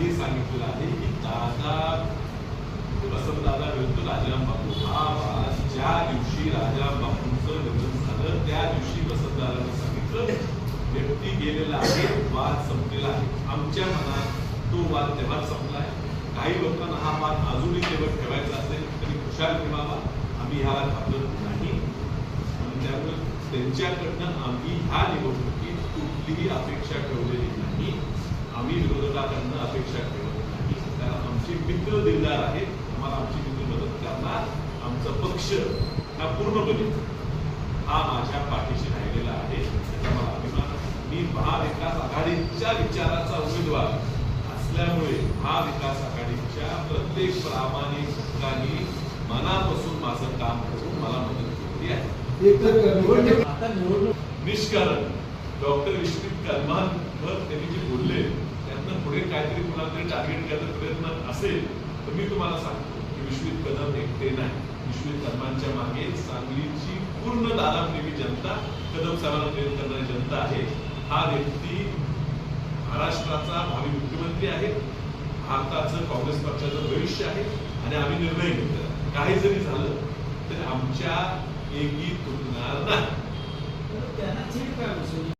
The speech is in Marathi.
आधी सांगितलेलं आहे की दादा वसंतदादा विरुद्ध राजाराम बापू हा वाद ज्या दिवशी राजाराम बापूंचं निधन झालं त्या दिवशी वसंतदादांनी सांगितलं व्यक्ती गेलेला आहे वाद संपलेला आहे. आमच्या मनात तो वाद तेव्हाच संपला आहे. काही लोकांना हा वाद अजूनही तेव्हा ठेवायचा असेल तरी खुशाल ठेवावा आम्ही ह्याला घाबरत नाही. त्यामुळे त्यांच्याकडनं आम्ही ह्या निवडणुकीत कुठलीही अपेक्षा ठेवलेली नाही. आम्ही विरोधकांना अपेक्षा ठेवत कारण आमचे मित्र दिलदार आहेत. आम्हाला आमची मित्र मदत करणार. आमचा पक्ष हा पूर्णपणे हा माझ्या पाठीशी राहिलेला आहे. त्याचा मला अभिमान. मी महाविकास आघाडीच्या विचाराचा उमेदवार असल्यामुळे महाविकास आघाडीच्या प्रत्येक प्रामाणिक घटकांनी मनापासून माझं काम करून मला मदत केली आहे. निष्कारण डॉक्टर विश्वित कर्मांवर त्यांनी जे बोलले त्यातनं पुढे काहीतरी कुणाला तरी टार्गेट करायचा प्रयत्न असेल तर मी तुम्हाला सांगतो की विश्वित कदम एकटे नाही. विश्वित कदमांच्या मागे सांगलीची पूर्ण दादाप्रेमी जनता कदम साहेबांना प्रेम करणारी जनता आहे. हा व्यक्ती महाराष्ट्राचा भावी मुख्यमंत्री आहे भारताचं काँग्रेस पक्षाचं भविष्य आहे आणि आम्ही निर्णय घेतला. काही जरी झालं तरी आमच्या एकी तुटणार नाही.